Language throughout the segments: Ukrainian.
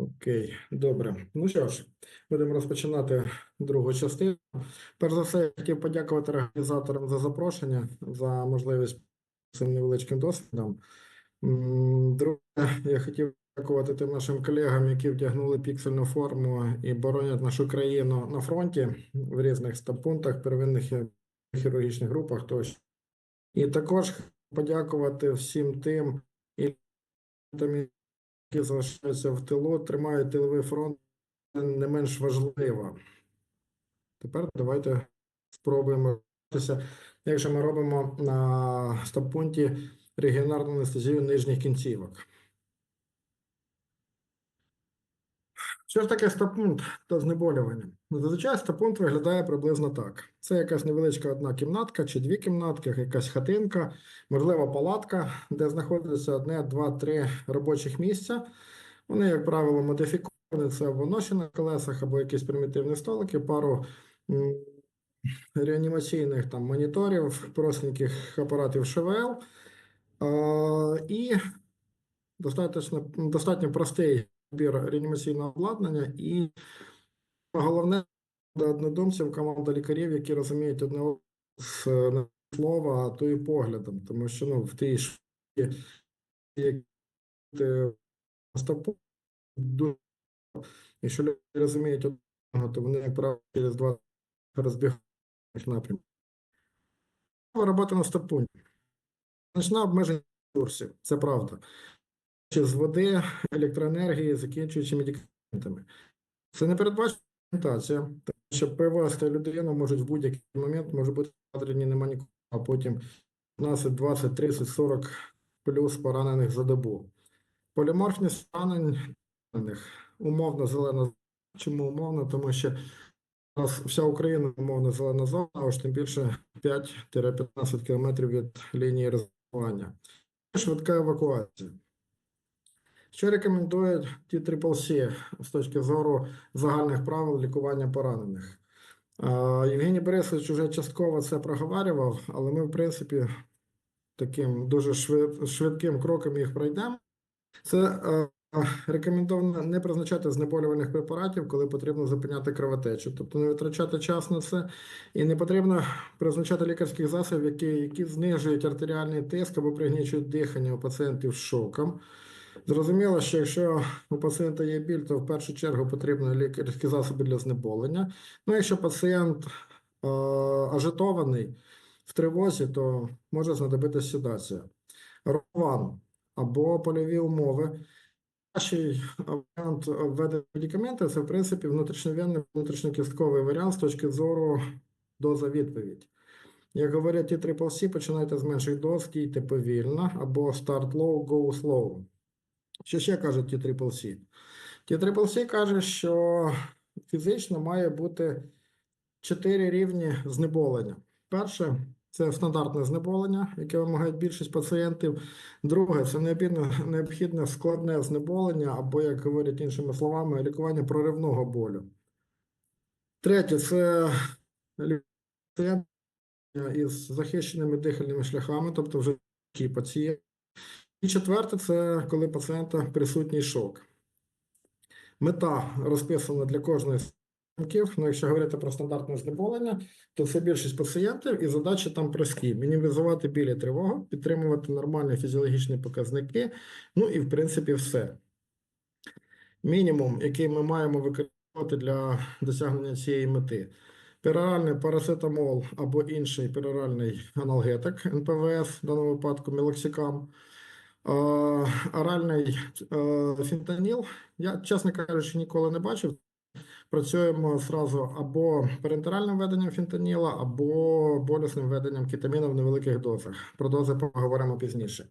Окей, добре. Ну що ж, будемо розпочинати другу частину. Перш за все, я хотів подякувати організаторам за запрошення, за можливість цим невеличким досвідом. Друге, я хотів подякувати тим нашим колегам, які вдягнули піксельну форму і боронять нашу країну на фронті в різних стаб-пунктах, первинних хірургічних групах тощо. І також подякувати всім тим, які залишаються в тилу, тримають тиловий фронт, не менш важливо. Тепер давайте спробуємо рухатися. Якщо ми робимо на стаб-пункті регіонарну анестезію нижніх кінцівок. Що ж таке стаб-пункт та знеболювання? Ну, Зазвичай стаб-пункт виглядає приблизно так: це якась невеличка одна кімнатка чи дві кімнатки, якась хатинка, можливо, палатка, де знаходиться одне, два, три робочих місця. Вони, як правило, модифіковані це або ноші на колесах, або якісь примітивні столики, пару реанімаційних там моніторів, простеньких апаратів ШВЛ. І достатньо, достатньо простий набір реанімаційного обладнання, і головне однодумців команда лікарів, які розуміють одне з е, слова, а то і поглядом, тому що ну, в тій ж як стопу якщо люди розуміють одного, то вони, як правило, через два розбігають напрямку. Робота на стопунті. Значна обмеження ресурсів, це правда. Чи з води, електроенергії, закінчуючи медикаментами. Це не передбачена документація, тому що привезти людину можуть в будь-який момент, може бути кадрені нема нікого, а потім 15, 20, 30, 40 плюс поранених за добу. Поліморфність поранених умовно зелена зона. Чому умовно? Тому що у нас вся Україна умовно зелена зона, а уж тим більше 5-15 кілометрів від лінії розвивання. Швидка евакуація. Що рекомендують ті C з точки зору загальних правил лікування поранених? Євгеній Борисович вже частково це проговорював, але ми, в принципі, таким дуже швид, швидким кроком їх пройдемо. Це е, рекомендовано не призначати знеболювальних препаратів, коли потрібно зупиняти кровотечу, тобто не витрачати час на це, і не потрібно призначати лікарських засобів, які, які знижують артеріальний тиск або пригнічують дихання у пацієнтів шоком. Зрозуміло, що якщо у пацієнта є біль, то в першу чергу потрібні лікарські засоби для знеболення. Ну, якщо пацієнт е, ажитований в тривозі, то може знадобитися седація. Рован або польові умови. Кращий варіант введення медикаментів це, в принципі, внутрішньовенний, внутрішньокістковий варіант з точки зору доза відповідь. Як говорять ті C, починайте з менших доз, дійте повільно, або start low, go slow. Що ще кажуть ті C? Ті C каже, що фізично має бути чотири рівні знеболення. Перше це стандартне знеболення, яке вимагають більшість пацієнтів. Друге це необхідне, необхідне складне знеболення, або, як говорять іншими словами, лікування проривного болю. Третє це лікування із захищеними дихальними шляхами, тобто вже такі пацієнти. І четверте це коли пацієнта присутній шок. Мета розписана для кожної з напрямків. Ну, якщо говорити про стандартне знеболення, то це більшість пацієнтів, і задачі там прості: мінімізувати біль і тривогу, підтримувати нормальні фізіологічні показники. Ну і в принципі все. Мінімум, який ми маємо використовувати для досягнення цієї мети. Пероральний парацетамол або інший пероральний аналгетик НПВС, в даному випадку мелоксикам. Е, Оральний е, фентаніл. Я, чесно кажучи, ніколи не бачив. Працюємо зразу або перентеральним введенням фентаніла, або болісним введенням кетаміну в невеликих дозах. Про дози поговоримо пізніше.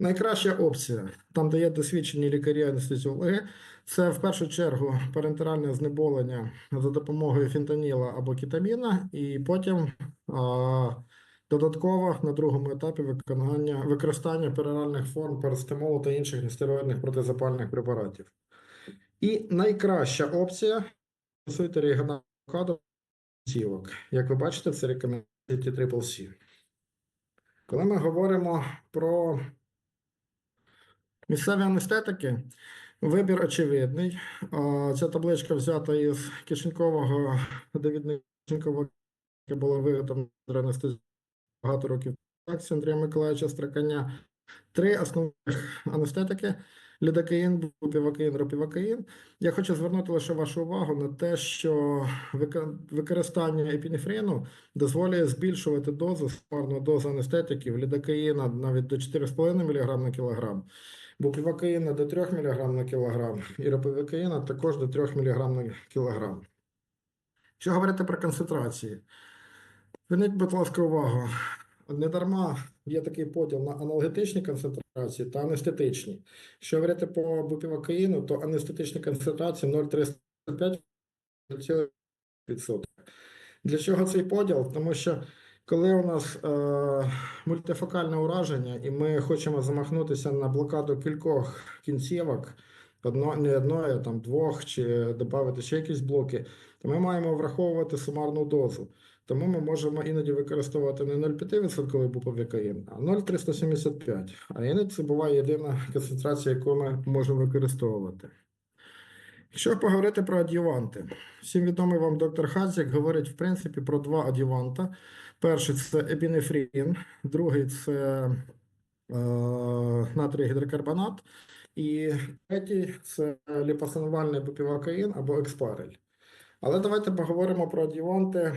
Найкраща опція, там, де є досвідчені лікарі анестезіологи, це в першу чергу парентеральне знеболення за допомогою фентаніла або кетаміна, і потім а, додатково на другому етапі виконання використання пероральних форм парацетамолу та інших нестероїдних протизапальних препаратів. І найкраща опція стосується регіонального кадру цівок. Як ви бачите, це рекомендації Triple C. Коли ми говоримо про Місцеві анестетики. Вибір очевидний. Ця табличка взята із кишенькового довідника було виготовлено для анестезії багато років так, Андрія Миколаївича Страканя. Три основних анестетики: лідокаїн, бупівакаїн, ропівакаїн. Я хочу звернути лише вашу увагу на те, що використання епінефрину дозволює збільшувати дозу, сумарну дозу анестетиків, лідокаїна навіть до 4,5 мг на кілограм, бупівакаїна до 3 мг на кілограм і ропівакаїна також до 3 мг на кілограм. Що говорити про концентрації? Зверніть, будь ласка, увагу. Недарма є такий поділ на аналгетичні концентрації та анестетичні. Якщо говорити по бупівакаїну, то анестетичні концентрації 0,35%. Для чого цей поділ? Тому що коли у нас е, мультифокальне ураження, і ми хочемо замахнутися на блокаду кількох кінцівок, одно, не одної, там двох, чи додати ще якісь блоки, то ми маємо враховувати сумарну дозу. Тому ми можемо іноді використовувати не 0,5% буповікаїн, а 0,375. А іноді це буває єдина концентрація, яку ми можемо використовувати. Якщо поговорити про адюванти, всім відомий вам доктор Хазік говорить в принципі про два адюванта. Перший це епінефрін, другий це е, натрій гідрокарбонат, і третій це ліпосинувальний бупівакаїн або експарель. Але давайте поговоримо про адюванти,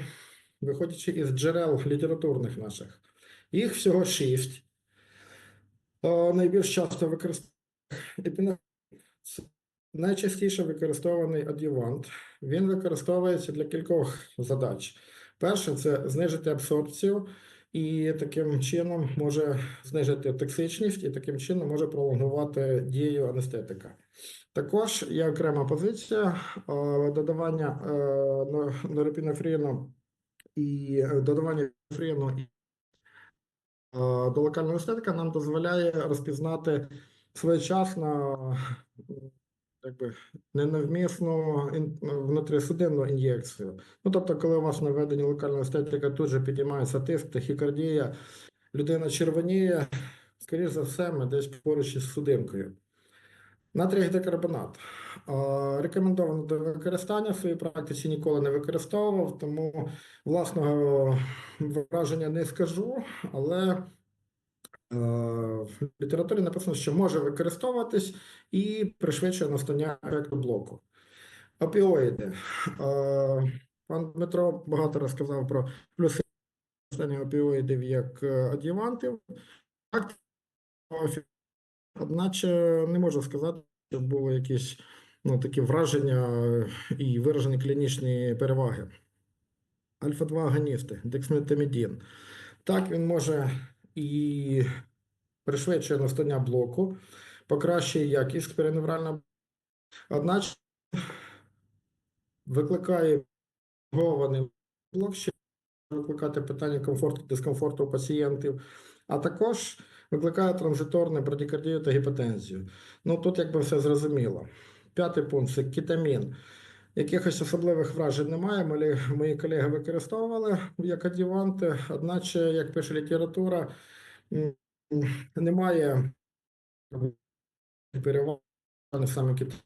виходячи із джерел літературних наших. Їх всього шість. Е, Найбільш часто використовують. Найчастіше використований адювант. Він використовується для кількох задач. Перше це знижити абсорбцію, і таким чином може знижити токсичність, і таким чином може пролонгувати дію анестетика. Також є окрема позиція е, додавання е, но- норопінефрину і е, додавання е, до локального анестетика нам дозволяє розпізнати своєчасно якби ненавмісну внутрісудинну ін'єкцію. Ну, тобто, коли у вас наведені локальна анестетика, тут же підіймається тиск, тахікардія, людина червоніє, скоріш за все, ми десь поруч із судинкою. Натрій гідрокарбонат. Рекомендовано до використання в своїй практиці ніколи не використовував, тому власного враження не скажу, але е, в літературі написано, що може використовуватись і пришвидшує настання ефекту блоку. Опіоїди. Пан Дмитро багато розказав про плюси опіоїдів як е, ад'ювантів. Одначе не можу сказати, що було якісь ну, такі враження е, і виражені клінічні переваги. Альфа-2 агоністи, дексметамідін. Так, він може і пришвидшує настання блоку, покращує якість переневрального, одначе викликає гований блок, що викликати питання комфорту, дискомфорту у пацієнтів, а також викликає транзиторну брадікардію та гіпотензію. Ну тут якби все зрозуміло. П'ятий пункт це кетамін. Якихось особливих вражень немає. Мої, мої колеги використовували як адюванти, одначе, як пише література, немає переваг саме кетамін.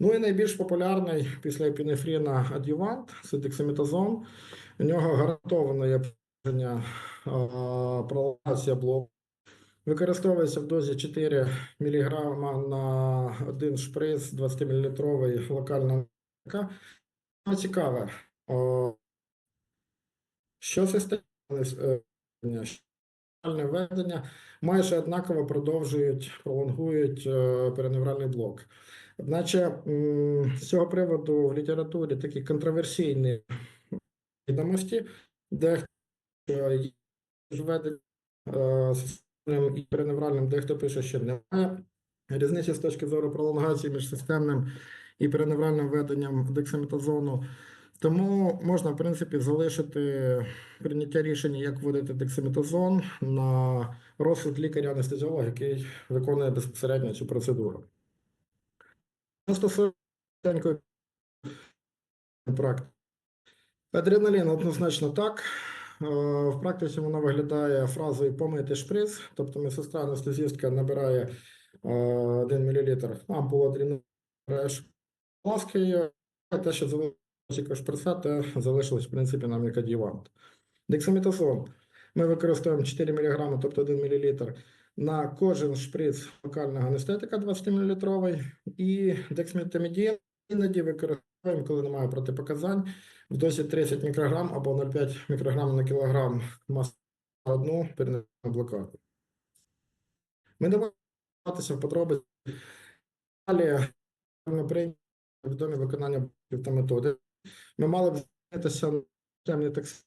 Ну і найбільш популярний після епінефріна адювант це дексаметазон. У нього гарантовано є пролонгація блоку. Використовується в дозі 4 мг на один шприц 20 мл локальна. аптека. Цікаве. Що системне введення майже однаково продовжують, пролонгують е, переневральний блок. Одначе з цього приводу в літературі такі контроверсійні відомості, де е, введення е, і переневральним, дехто пише, що немає різниці з точки зору пролонгації між системним і переневральним введенням дексаметазону. Тому можна, в принципі, залишити прийняття рішення, як вводити дексаметазон на розсуд лікаря-анестезіолога, який виконує безпосередньо цю процедуру. Що стосується практики. Адреналін однозначно так. Е, В практиці воно виглядає фразою помити шприц, тобто медсестра анестезістка набирає 1 мл, ампула дрібної ласки, те, що залишилося шприца, те залишилось, в принципі, нам як ад'ювант. Дексаметазон. Ми використовуємо 4 мг, тобто 1 мл, на кожен шприц локального анестетика 20 мл і дексметамідін іноді використовуємо, коли немає протипоказань, в дозі 30 мікрограм або 0,5 мікрограм на кілограм маси на одну перенесену блокаду. Ми не вдаватися в подробиці. Далі ми прийняли відомі виконання та методи. Ми мали б змінитися на темні таксі.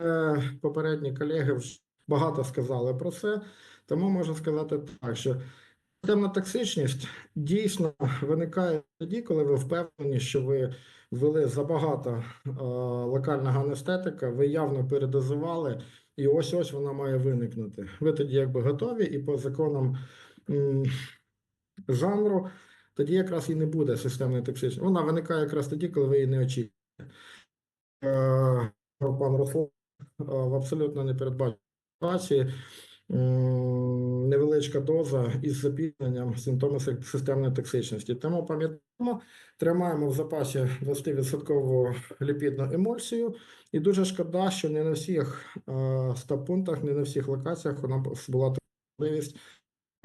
Е, Попередні колеги вже багато сказали про це, тому можу сказати так, що темна токсичність дійсно виникає тоді, коли ви впевнені, що ви ввели забагато е, локального анестетика, ви явно передозували, і ось ось вона має виникнути. Ви тоді якби готові, і по законам м, жанру тоді якраз і не буде системної токсичності. Вона виникає якраз тоді, коли ви її не очікуєте. Е, Пан Руслан е, в абсолютно непередбаченій ситуації невеличка доза із запізненням симптоми системної токсичності. Тому пам'ятаємо, тримаємо в запасі 20% ліпідну емульсію, і дуже шкода, що не на всіх е, стаб-пунктах, не на всіх локаціях нас була можливість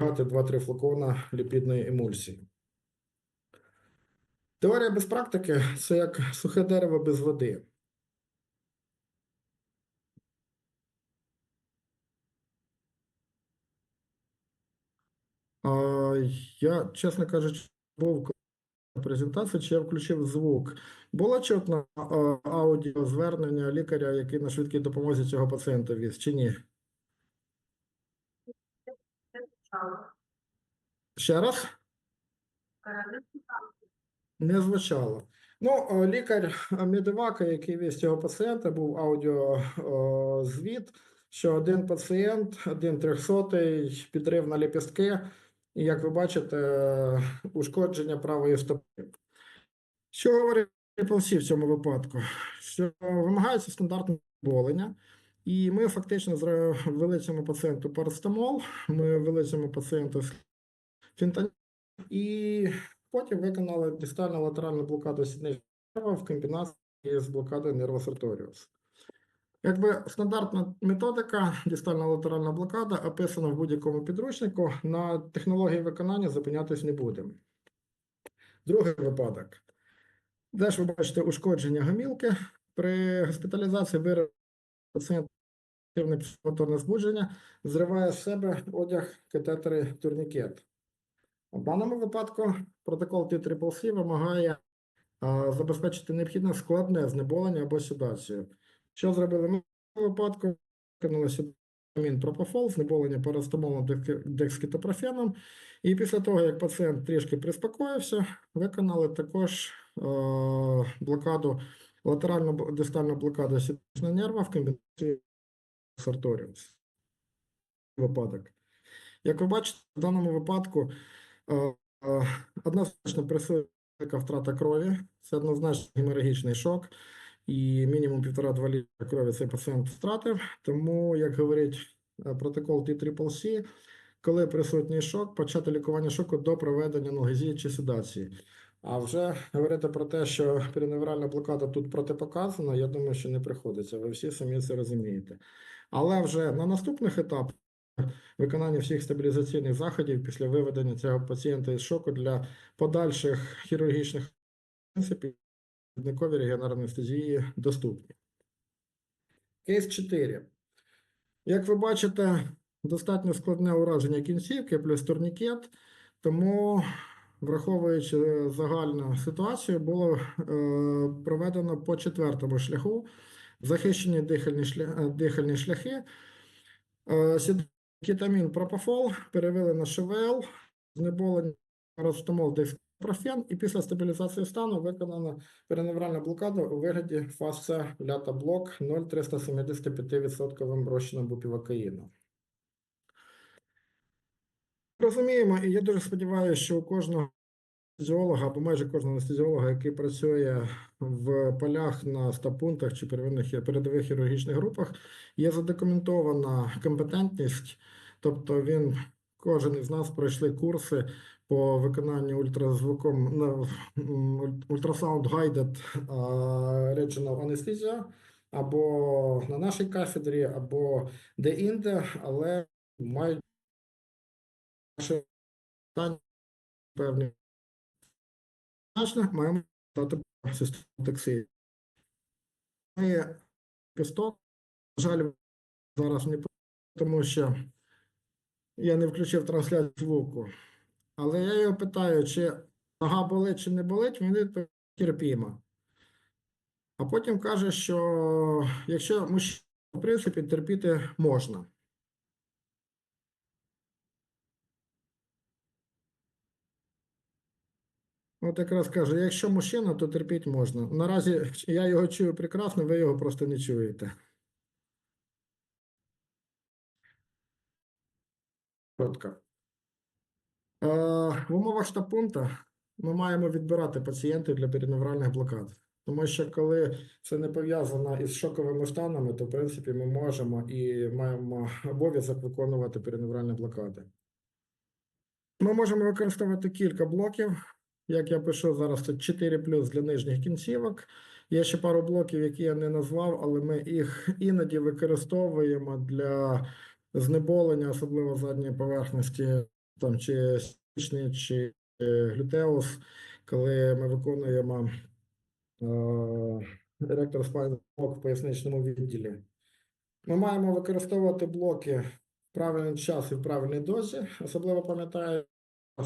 брати 2-3 флакона ліпідної емульсії. Теорія без практики це як сухе дерево без води. Я, чесно кажучи, був на презентації, чи я включив звук. Було чутно аудіо звернення лікаря, який на швидкій допомозі цього пацієнта віз, чи ні? Ще раз? Не звучало. Ну, лікар Медивака, який віз цього пацієнта, був аудіозвіт, що один пацієнт, один трьохсотий, підрив на ліпістки, і, як ви бачите, е, ушкодження правої стопи. Що говорить Полсі в цьому випадку? Що вимагається стандартне болення, і ми фактично ввели пацієнту парацетамол, ми ввели цьому пацієнту фентаніл, і Потім виконали дистальну латеральну блокаду сідничного в комбінації з блокадою sartorius. Якби стандартна методика, дистальна латеральна блокада, описана в будь-якому підручнику, на технології виконання зупинятись не будемо. Другий випадок. Де ж ви бачите ушкодження гомілки. При госпіталізації виразу пацієнт психомоторне збудження, зриває з себе одяг, катетери, турнікет. В даному випадку протокол Т-3C вимагає а, забезпечити необхідне складне знеболення або седацію. Що зробили ми в випадку? Виконали седамін пропофол, знеболення парастомолом дек- декскетопрофеном. І після того, як пацієнт трішки приспокоївся, виконали також е, блокаду, латеральну дистальну блокаду сідочного нерва в комбінації з Sartorius. Випадок. Як ви бачите, в даному випадку Е, е, Однозначно присутня втрата крові, це однозначно геморагічний шок, і мінімум півтора-два літра крові цей пацієнт втратив. Тому, як говорить е, протокол T-CCC, коли присутній шок, почати лікування шоку до проведення аналгезії чи седації. А вже говорити про те, що переневральна блокада тут протипоказана, я думаю, що не приходиться. Ви всі самі це розумієте. Але вже на наступних етапах виконання всіх стабілізаційних заходів після виведення цього пацієнта із шоку для подальших хірургічних принципів відникові регіонарної анестезії доступні. Кейс 4. Як ви бачите, достатньо складне ураження кінцівки плюс турнікет, тому, враховуючи загальну ситуацію, було е, проведено по четвертому шляху захищені дихальні, шля... е, дихальні шляхи. Е, Кетамін пропофол перевели на ШВЛ, знеболення парацетамол декспрофен, і після стабілізації стану виконана переневральна блокада у вигляді фаса лята блок 0,375% розчином бупівакаїну. Розуміємо, і я дуже сподіваюся, що у кожного анестезіолога або майже кожного анестезіолога, який працює в полях на стаб-пунктах чи первинних передових хірургічних групах, є задокументована компетентність, тобто він кожен із нас пройшли курси по виконанню ультразвуком ультраsound guided regional anesthesia або на нашій кафедрі, або де-інде, але мають питання певні значно, маємо дати систему таксі. Ми кисток, на жаль, зараз не тому що я не включив трансляцію звуку. Але я його питаю, чи нога болить, чи не болить, він відповідає терпімо. А потім каже, що якщо мужчина, в принципі, терпіти можна. От якраз каже, якщо мужчина, то терпіть можна. Наразі я його чую прекрасно, ви його просто не чуєте. Коротко. Е, В умовах штаб-пункту ми маємо відбирати пацієнтів для периневральних блокад. Тому що коли це не пов'язано із шоковими станами, то в принципі ми можемо і маємо обов'язок виконувати периневральні блокади. Ми можемо використовувати кілька блоків. Як я пишу зараз, це 4 плюс для нижніх кінцівок. Є ще пару блоків, які я не назвав, але ми їх іноді використовуємо для знеболення, особливо задньої поверхності, там чи січний, чи е, глютеус, коли ми виконуємо ректор спайний блок в поясничному відділі. Ми маємо використовувати блоки в правильний час і в правильній дозі, особливо пам'ятаю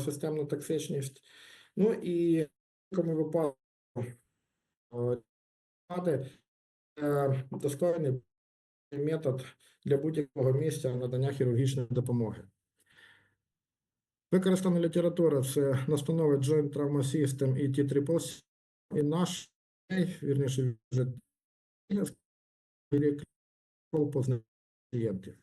системну токсичність. Ну і в такому випадку е, ради, е, достойний метод для будь-якого місця надання хірургічної допомоги. Використана література це настанови Joint Trauma System і T-Triple-C, і наш, вірніше, вже рік за пацієнтів.